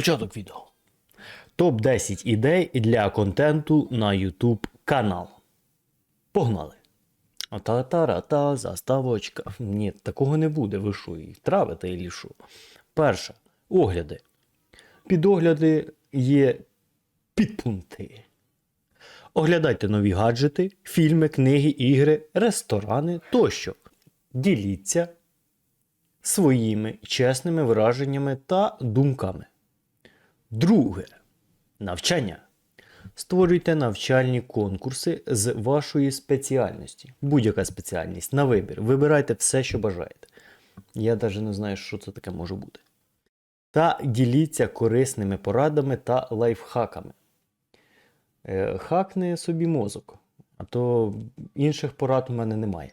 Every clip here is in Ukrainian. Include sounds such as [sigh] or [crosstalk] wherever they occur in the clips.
Початок відео. Топ-10 ідей для контенту на YouTube канал. Погнали! Та-та-ра-та, заставочка. Ні, такого не буде, ви що, і травите і що. Перше. Огляди. Під огляди є підпункти. Оглядайте нові гаджети, фільми, книги, ігри, ресторани тощо. Діліться своїми чесними враженнями та думками. Друге. Навчання. Створюйте навчальні конкурси з вашої спеціальності. Будь-яка спеціальність на вибір. Вибирайте все, що бажаєте. Я навіть не знаю, що це таке може бути. Та діліться корисними порадами та лайфхаками. Е, Хакне собі мозок, а то інших порад у мене немає.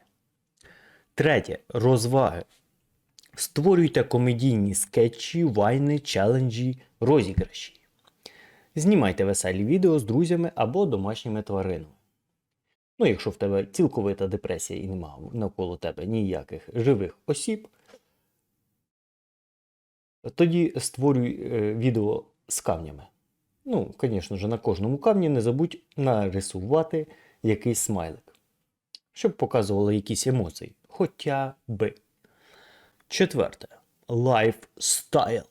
Третє. Розваги. Створюйте комедійні скетчі, вайни, челенджі, розіграші. Знімайте веселі відео з друзями або домашніми тваринами. Ну, якщо в тебе цілковита депресія і немає навколо тебе ніяких живих осіб, тоді створюй е, відео з камнями. Ну, звісно ж, на кожному камні не забудь нарисувати якийсь смайлик, щоб показувало якісь емоції. Хоча би. Четверте. Лайфстайл.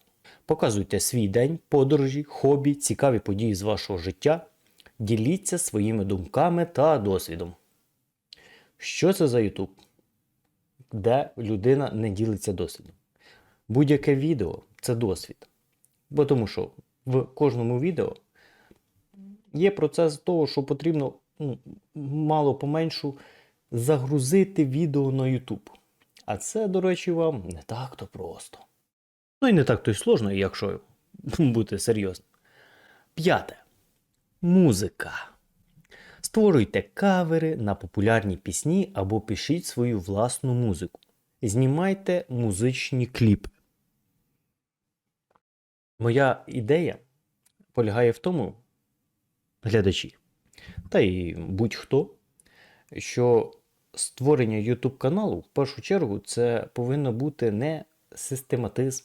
Показуйте свій день, подорожі, хобі, цікаві події з вашого життя. Діліться своїми думками та досвідом. Що це за YouTube? Де людина не ділиться досвідом? Будь-яке відео це досвід. Бо тому що в кожному відео є процес того, що потрібно ну, мало поменшу загрузити відео на YouTube. А це, до речі, вам не так то просто. Ну і не так то й сложно, якщо [laughs] бути серйозним. П'яте. Музика. Створюйте кавери на популярні пісні або пишіть свою власну музику. Знімайте музичні кліпи. Моя ідея полягає в тому, глядачі, та й будь-хто, що створення YouTube каналу в першу чергу це повинно бути не систематизм,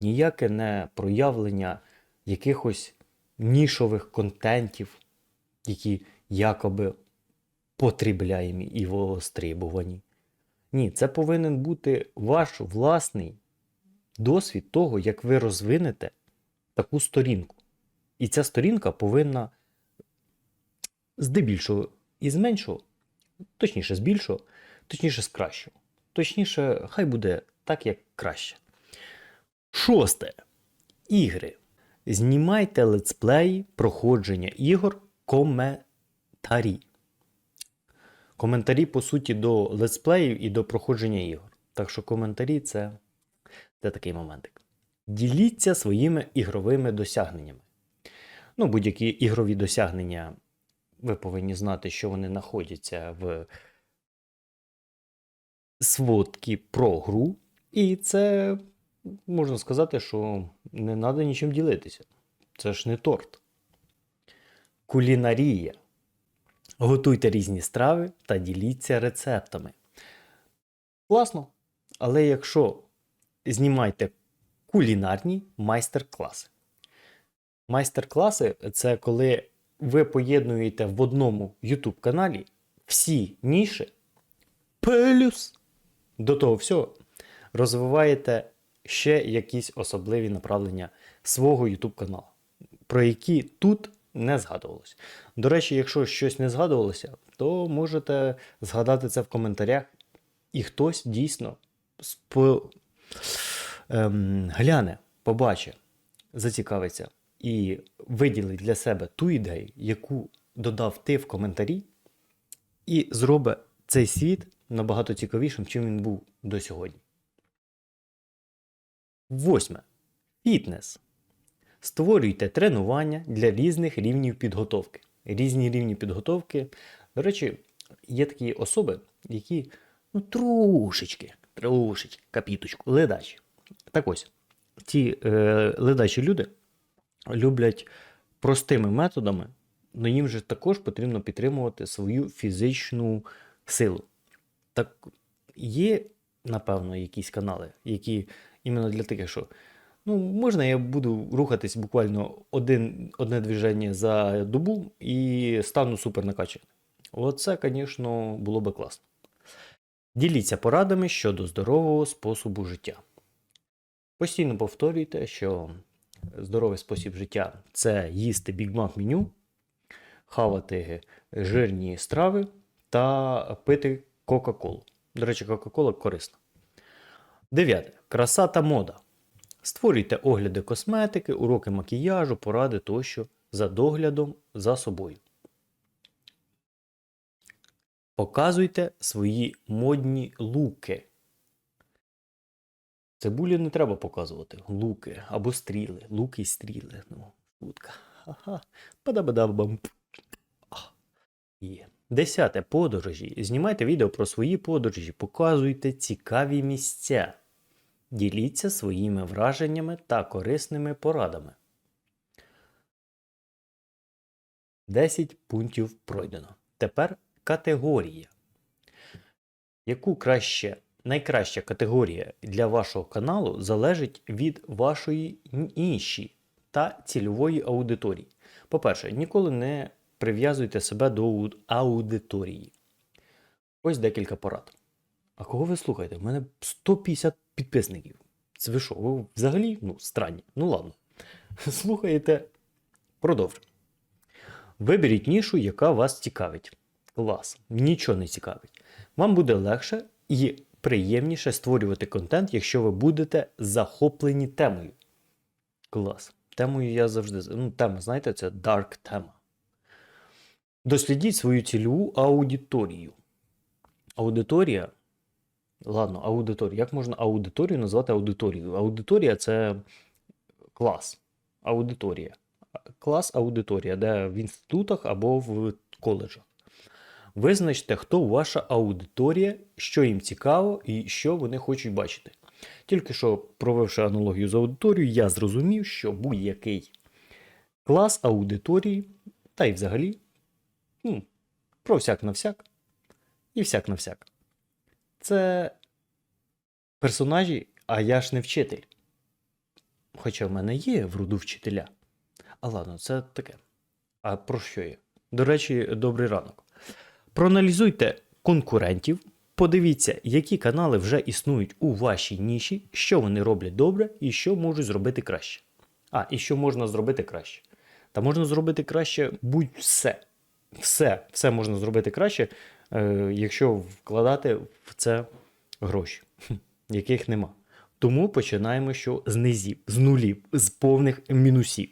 ніяке не проявлення якихось нішових контентів, які якоби потрібляємі і востребувані. Ні, це повинен бути ваш власний досвід того, як ви розвинете таку сторінку. І ця сторінка повинна здебільшого і з меншого, точніше з точніше з кращого. Точніше, хай буде так, як краще. Шосте. Ігри. Знімайте летсплеї проходження ігор коментарі. Коментарі, по суті, до летсплеїв і до проходження ігор. Так що коментарі це, це такий моментик. Діліться своїми ігровими досягненнями. Ну, будь-які ігрові досягнення, ви повинні знати, що вони знаходяться в сводки про гру. І це можна сказати, що не треба нічим ділитися. Це ж не торт. Кулінарія. Готуйте різні страви та діліться рецептами. Класно. Але якщо знімайте кулінарні майстер-класи. Майстер-класи це коли ви поєднуєте в одному YouTube каналі всі ніші, плюс до того всього розвиваєте ще якісь особливі направлення свого YouTube каналу, про які тут не згадувалося. До речі, якщо щось не згадувалося, то можете згадати це в коментарях, і хтось дійсно сп... ем, гляне, побачить, зацікавиться і виділить для себе ту ідею, яку додав ти в коментарі, і зробить цей світ набагато цікавішим, чим він був до сьогодні. Восьме. Фітнес. Створюйте тренування для різних рівнів підготовки. Різні рівні підготовки. До речі, є такі особи, які ну, трошечки, трошечки, капіточку, ледачі. Так ось, ці е, ледачі люди люблять простими методами, але їм же також потрібно підтримувати свою фізичну силу. Так є, напевно, якісь канали, які іменно для таких, що Ну, можна, я буду рухатись буквально один, одне движення за добу і стану супер накачаний. Оце, звісно, було би класно. Діліться порадами щодо здорового способу життя. Постійно повторюйте, що здоровий спосіб життя це їсти бігмак меню, хавати жирні страви та пити Кока-Колу. До речі, Кока-Кола корисна. Дев'яте. Краса та мода. Створюйте огляди косметики, уроки макіяжу, поради тощо за доглядом за собою. Показуйте свої модні луки. Цибулі не треба показувати. Луки або стріли. Луки і стріли. Ну, шутка. Ха-ха. Падабадабам. А, Є. Десяте. Подорожі. Знімайте відео про свої подорожі, показуйте цікаві місця. Діліться своїми враженнями та корисними порадами. 10 пунктів пройдено. Тепер категорія. Яку краще, найкраща категорія для вашого каналу залежить від вашої ніші та цільової аудиторії. По-перше, ніколи не прив'язуйте себе до аудиторії. Ось декілька порад. А кого ви слухаєте? У мене 150 підписників. Це ви що? Ви взагалі ну, странні. Ну ладно. [laughs] Слухаєте. Продовжуємо. Виберіть нішу, яка вас цікавить. Клас. Нічого не цікавить. Вам буде легше і приємніше створювати контент, якщо ви будете захоплені темою. Клас. Темою я завжди. Ну, тема, знаєте, це dark тема. Дослідіть свою цільову аудиторію. Аудиторія. Ладно, аудиторія. Як можна аудиторію назвати аудиторією? Аудиторія це клас. Аудиторія. Клас аудиторія, де в інститутах або в коледжах. Визначте, хто ваша аудиторія, що їм цікаво і що вони хочуть бачити. Тільки що, провівши аналогію з аудиторією, я зрозумів, що будь-який клас аудиторії, та й взагалі, ну, про всяк на всяк і всяк на всяк. Це персонажі, а я ж не вчитель. Хоча в мене є в роду вчителя. А ладно, це таке. А про що я? До речі, добрий ранок. Проаналізуйте конкурентів, подивіться, які канали вже існують у вашій ніші, що вони роблять добре і що можуть зробити краще. А, і що можна зробити краще. Та можна зробити краще будь-все. Все, все можна зробити краще, е, якщо вкладати в це гроші, яких нема. Тому починаємо що з низів, з нулів, з повних мінусів.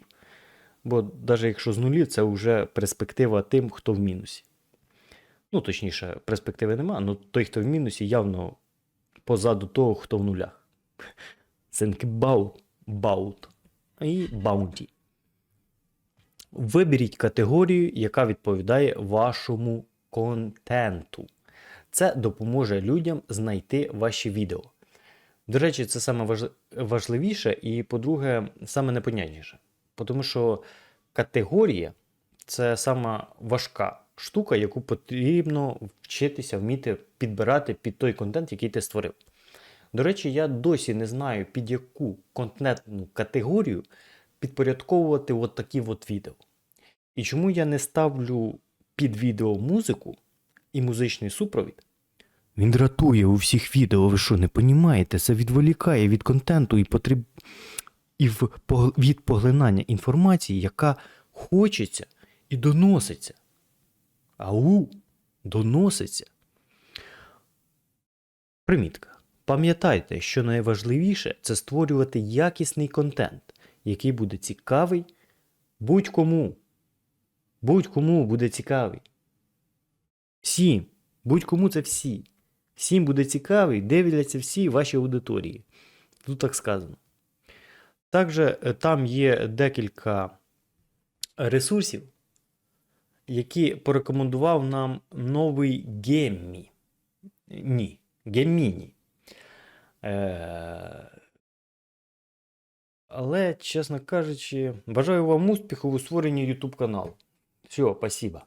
Бо навіть якщо з нулів, це вже перспектива тим, хто в мінусі. Ну, точніше, перспективи нема, але той, хто в мінусі, явно позаду того, хто в нулях. About, about і bounty. Виберіть категорію, яка відповідає вашому контенту. Це допоможе людям знайти ваші відео. До речі, це саме важливіше і, по-друге, саме непонятніше. Тому що категорія це сама важка штука, яку потрібно вчитися вміти підбирати під той контент, який ти створив. До речі, я досі не знаю, під яку контентну категорію підпорядковувати от такі от відео. І чому я не ставлю під відео музику і музичний супровід? Він дратує у всіх відео, ви що, не понімаєте? Це відволікає від контенту і потреб... і від поглинання інформації, яка хочеться і доноситься. Ау, доноситься. Примітка. Пам'ятайте, що найважливіше це створювати якісний контент, який буде цікавий будь-кому. Будь-кому буде цікавий. Всім. Будь-кому це всі. Всім буде цікавий, дивляться всі ваші аудиторії. Тут так сказано. Також е, там є декілька ресурсів, які порекомендував нам новий Геммі. Ні, Гемміні. Е... Але, чесно кажучи, бажаю вам успіху у створенні YouTube каналу. Все, спасибо.